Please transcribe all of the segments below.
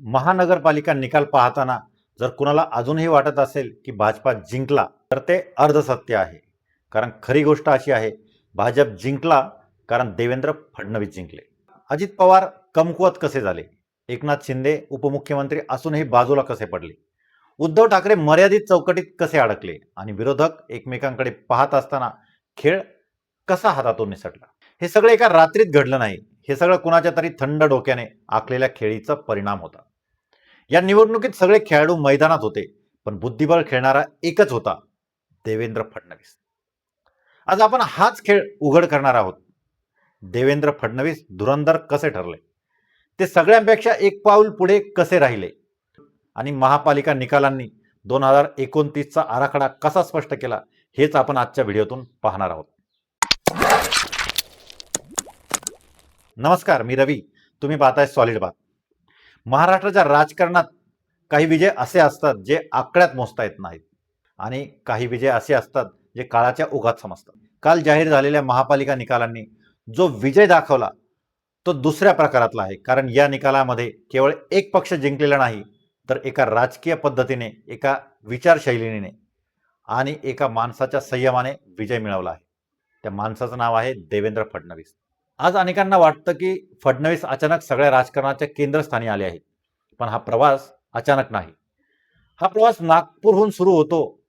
महानगरपालिका निकाल पाहताना जर कुणाला अजूनही वाटत असेल की भाजपा जिंकला तर ते अर्धसत्य आहे. कारण खरी गोष्ट अशी आहे भाजप जिंकला कारण देवेंद्र फडणवीस जिंकले. अजित पवार कमकुवत कसे झाले? एकनाथ शिंदे उपमुख्यमंत्री असूनही बाजूला कसे पडले? उद्धव ठाकरे मर्यादित चौकटीत कसे अडकले? आणि विरोधक एकमेकांकडे पाहत असताना खेळ कसा हातातून निसटला? हे सगळं एका रात्रीत घडलं नाही. हे सगळं कुणाच्या तरी थंड डोक्याने आखलेल्या खेळीचा परिणाम होता. या निवडणुकीत सगळे खेळाडू मैदानात होते पण बुद्धिबळ खेळणारा एकच होता देवेंद्र फडणवीस. आज आपण हाच खेळ उघड करणार आहोत. देवेंद्र फडणवीस धुरंधर कसे ठरले? ते सगळ्यांपेक्षा एक पाऊल पुढे कसे राहिले? आणि महापालिका निकालांनी दोन हजार एकोणतीसचा आराखडा कसा स्पष्ट केला हेच आपण आजच्या व्हिडिओतून पाहणार आहोत. नमस्कार मी रवी. तुम्ही पाहताय सॉलिड बात. महाराष्ट्राच्या राजकारणात काही विजय असे असतात जे आकड्यात मोजता येत नाहीत. आणि काही विजय असे असतात जे काळाच्या ओघात समजतात. काल जाहीर झालेल्या महापालिका निकालांनी जो विजय दाखवला तो दुसऱ्या प्रकारातला आहे. कारण या निकालामध्ये केवळ एक पक्ष जिंकलेला नाही तर एका राजकीय पद्धतीने एका विचारशैलीने आणि एका माणसाच्या संयमाने विजय मिळवला आहे. त्या माणसाचं नाव आहे देवेंद्र फडणवीस. आज अनेकांना वाटतं की फडणवीस अचानक सगळ्या राजकारणाच्या केंद्रस्थानी आले आहेत. पण हा प्रवास अचानक नाही. हा प्रवास नागपूरहून सुरू होतो.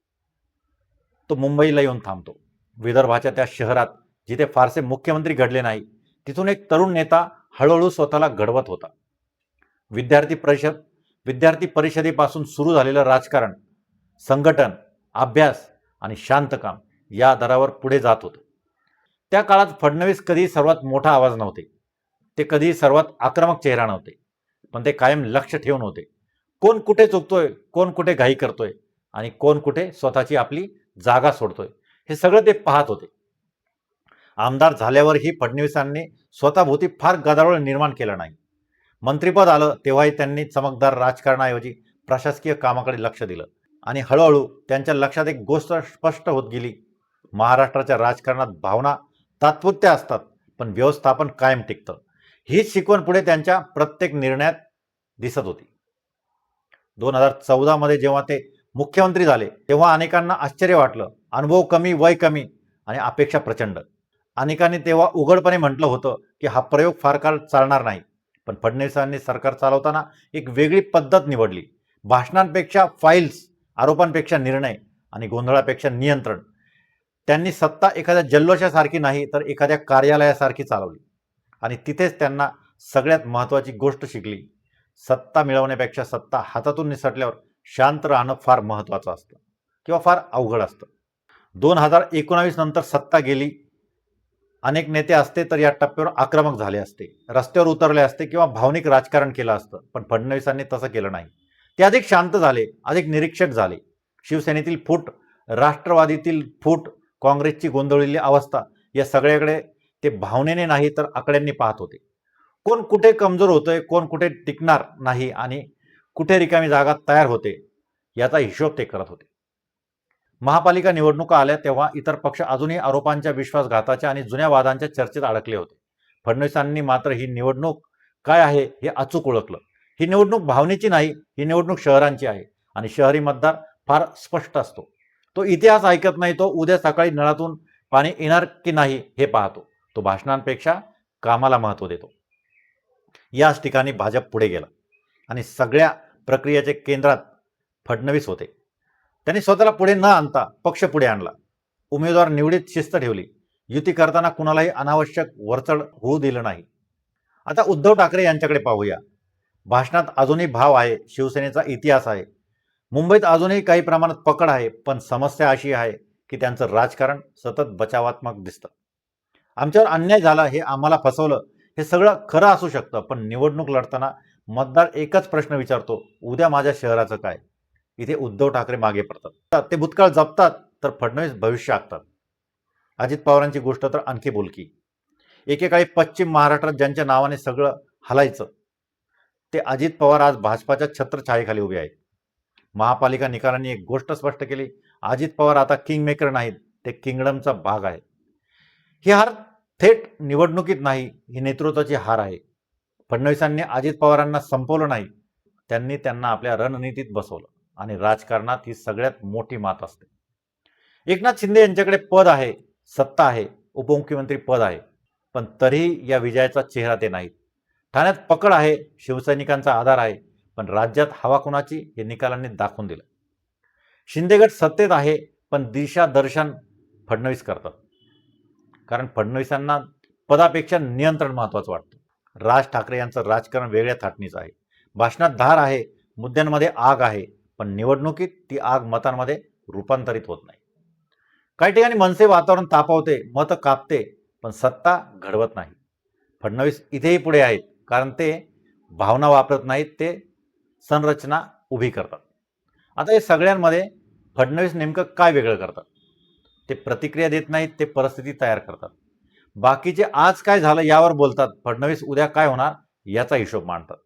तो मुंबईला येऊन थांबतो. विदर्भाच्या त्या शहरात जिथे फारसे मुख्यमंत्री घडले नाही तिथून एक तरुण नेता हळूहळू स्वतःला घडवत होता. विद्यार्थी परिषद विद्यार्थी परिषदेपासून सुरू झालेलं राजकारण संघटन अभ्यास आणि शांत काम या दरावर पुढे जात होतं. त्या काळात फडणवीस कधी सर्वात मोठा आवाज नव्हते. ते कधी सर्वात आक्रमक चेहरा नव्हते. पण ते कायम लक्ष ठेवून होते. कोण कुठे चुकतोय कोण कुठे घाई करतोय आणि कोण कुठे स्वतःची आपली जागा सोडतोय हे सगळं ते पाहत होते. आमदार झाल्यावरही फडणवीसांनी स्वतःभोवती फार गदारोळ निर्माण केलं नाही. मंत्रिपद आलं तेव्हाही त्यांनी चमकदार राजकारणाऐवजी प्रशासकीय कामाकडे लक्ष दिलं आणि हळूहळू त्यांच्या लक्षात एक गोष्ट स्पष्ट होत गेली. महाराष्ट्राच्या राजकारणात भावना तात्पुरत्या असतात पण व्यवस्थापन कायम टिकतं. हीच शिकवण पुढे त्यांच्या प्रत्येक निर्णयात दिसत होती. दोन हजार चौदामध्ये जेव्हा ते मुख्यमंत्री झाले तेव्हा अनेकांना आश्चर्य वाटलं. अनुभव कमी वय कमी आणि अपेक्षा प्रचंड. अनेकांनी तेव्हा उघडपणे म्हटलं होतं की हा प्रयोग फार काळ चालणार नाही. पण फडणवीसांनी सरकार चालवताना एक वेगळी पद्धत निवडली. भाषणांपेक्षा फाईल्स आरोपांपेक्षा निर्णय आणि गोंधळापेक्षा नियंत्रण त्यांनी सत्ता एखाद्या जल्लोषासारखी नाही तर एखाद्या कार्यालयासारखी चालवली. आणि तिथेच त्यांना सगळ्यात महत्त्वाची गोष्ट शिकली. सत्ता मिळवण्यापेक्षा सत्ता हातातून निसटल्यावर शांत राहणं फार महत्त्वाचं असतं किंवा फार अवघड असतं. दोन हजार एकोणावीस नंतर सत्ता गेली. अनेक नेते असते तर या टप्प्यावर आक्रमक झाले असते. रस्त्यावर उतरले असते किंवा भावनिक राजकारण केलं असतं पण फडणवीसांनी तसं केलं नाही. ते अधिक शांत झाले अधिक निरीक्षक झाले. शिवसेनेतील फूट राष्ट्रवादीतील फूट काँग्रेसची गोंधळलेली अवस्था या सगळ्याकडे ते भावनेने नाही तर आकड्यांनी पाहत होते. कोण कुठे कमजोर होतंय कोण कुठे टिकणार नाही आणि कुठे रिकामी जागा तयार होते याचा हिशोब ते करत होते. महापालिका निवडणुका आल्या तेव्हा इतर पक्ष अजूनही आरोपांच्या विश्वासघाताच्या आणि जुन्या वादांच्या चर्चेत अडकले होते. फडणवीसांनी मात्र ही निवडणूक काय आहे हे अचूक ओळखलं. ही निवडणूक भावनेची नाही ही निवडणूक शहरांची आहे आणि शहरी मतदार फार स्पष्ट असतो. तो इतिहास ऐकत नाही तो उद्या सकाळी नळातून पाणी येणार की नाही हे पाहतो. तो भाषणांपेक्षा कामाला महत्त्व देतो. याच ठिकाणी भाजप पुढे गेला आणि सगळ्या प्रक्रियेचे केंद्रात फडणवीस होते. त्यांनी स्वतःला पुढे न आणता पक्ष पुढे आणला. उमेदवार निवडीत शिस्त ठेवली. युती करताना कुणालाही अनावश्यक वरचढ होऊ दिलं नाही. आता उद्धव ठाकरे यांच्याकडे पाहूया. भाषणात अजूनही भाव आहे. शिवसेनेचा इतिहास आहे. मुंबईत अजूनही काही प्रमाणात पकड आहे पण समस्या अशी आहे की त्यांचं राजकारण सतत बचावात्मक दिसतं. आमच्यावर अन्याय झाला हे आम्हाला फसवलं हे सगळं खरं असू शकतं पण निवडणूक लढताना मतदार एकच प्रश्न विचारतो उद्या माझ्या शहराचं काय? इथे उद्धव ठाकरे मागे पडतात. ते भूतकाळ जपतात तर फडणवीस भविष्य आखतात. अजित पवारांची गोष्ट तर आणखी बोलकी. एकेकाळी पश्चिम महाराष्ट्रात ज्यांच्या नावाने सगळं हलायचं ते अजित पवार आज भाजपाच्या छत्रछायेखाली उभे आहेत. महापालिका निकालांनी एक गोष्ट स्पष्ट केली. अजित पवार आता किंग मेकर नाहीत. ते किंगडमचा भाग आहे. ही हार थेट निवडणुकीत नाही ही नेतृत्वाची हार आहे. फडणवीसांनी अजित पवारांना संपवलं नाही. त्यांनी त्यांना आपल्या रणनीतीत बसवलं. आणि राजकारणात ही सगळ्यात मोठी मात असते. एकनाथ शिंदे यांच्याकडे पद आहे सत्ता आहे उपमुख्यमंत्री पद आहे. पण तरीही या विजयाचा चेहरा ते नाहीत. ठाण्यात पकड आहे शिवसैनिकांचा आधार आहे. पण राज्यात हवा कुणाची हे निकालांनी दाखवून दिलं. शिंदेगड सत्तेत आहे पण दिशादर्शन फडणवीस करतात. कारण फडणवीसांना पदापेक्षा नियंत्रण महत्त्वाचं वाटतं. राज ठाकरे यांचं राजकारण वेगळ्या थाटणीचं आहे. भाषणात धार आहे मुद्द्यांमध्ये आग आहे पण निवडणुकीत ती आग मतांमध्ये रूपांतरित होत नाही. काही ठिकाणी मनसे वातावरण तापवते मतं कापते पण सत्ता घडवत नाही. फडणवीस इथेही पुढे आहेत कारण ते भावना वापरत नाहीत ते संरचना उभी करतात. आता हे सगळ्यांमध्ये फडणवीस नेमकं काय वेगळं करतात? ते प्रतिक्रिया देत नाहीत ते परिस्थिती तयार करतात. बाकीचे आज काय झालं यावर बोलतात फडणवीस उद्या काय होणार याचा हिशोब मांडतात.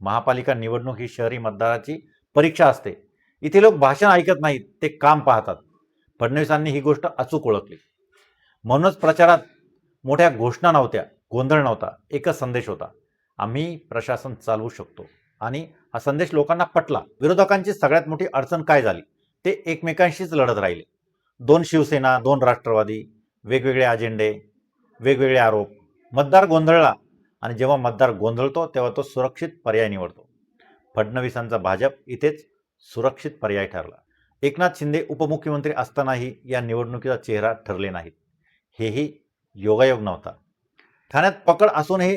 महापालिका निवडणूक ही शहरी मतदाराची परीक्षा असते. इथे लोक भाषण ऐकत नाहीत ते काम पाहतात. फडणवीसांनी ही गोष्ट अचूक ओळखली. म्हणूनच प्रचारात मोठ्या घोषणा नव्हत्या गोंधळ नव्हता एकच संदेश होता. आम्ही प्रशासन चालवू शकतो. आणि हा संदेश लोकांना पटला. विरोधकांची सगळ्यात मोठी अडचण काय झाली? ते एकमेकांशीच लढत राहिले. दोन शिवसेना दोन राष्ट्रवादी वेगवेगळे अजेंडे वेगवेगळे आरोप. मतदार गोंधळला आणि जेव्हा मतदार गोंधळतो तेव्हा तो सुरक्षित पर्याय निवडतो. फडणवीसांचा भाजप इथेच सुरक्षित पर्याय ठरला. एकनाथ शिंदे उपमुख्यमंत्री असतानाही या निवडणुकीचा चेहरा ठरले नाहीत. हेही योगायोग नव्हता. ठाण्यात पकड असूनही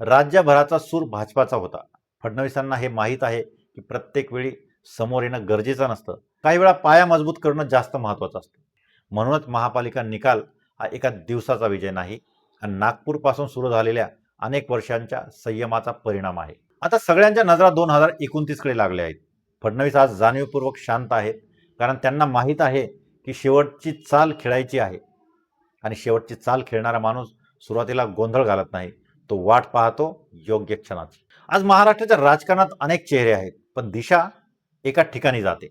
राज्यभराचा सूर भाजपाचा होता. फडणवीसांना हे माहीत आहे की प्रत्येक वेळी समोर येणं गरजेचं नसतं. काही वेळा पाया मजबूत करणं जास्त महत्त्वाचं असतं. म्हणूनच महापालिका निकाल हा एका दिवसाचा विजय नाही. हा नागपूरपासून सुरू झालेल्या अनेक वर्षांच्या संयमाचा परिणाम आहे. आता सगळ्यांच्या नजरा दोन हजार एकोणतीसकडे लागल्या आहेत. फडणवीस आज जाणीवपूर्वक शांत आहेत. कारण त्यांना माहीत आहे की शेवटची चाल खेळायची आहे. आणि शेवटची चाल खेळणारा माणूस सुरुवातीला गोंधळ घालत नाही. तो वाट पाहतो योग्य क्षणाची. आज महाराष्ट्राच्या राजकारणात अनेक चेहरे आहेत पण दिशा एका ठिकाणी जाते.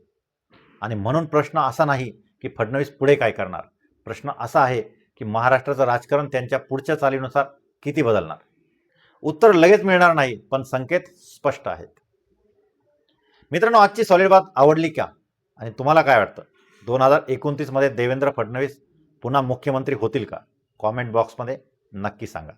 आणि म्हणून प्रश्न असा नाही की फडणवीस पुढे काय करणार. प्रश्न असा आहे की महाराष्ट्राचं राजकारण त्यांच्या पुढच्या चालीनुसार किती बदलणार? उत्तर लगेच मिळणार नाही पण संकेत स्पष्ट आहेत. मित्रांनो आजची सॉलिड बात आवडली का? आणि तुम्हाला काय वाटतं? दोन हजार एकोणतीसमध्ये देवेंद्र फडणवीस पुन्हा मुख्यमंत्री होतील का? कॉमेंट बॉक्समध्ये नक्की सांगा.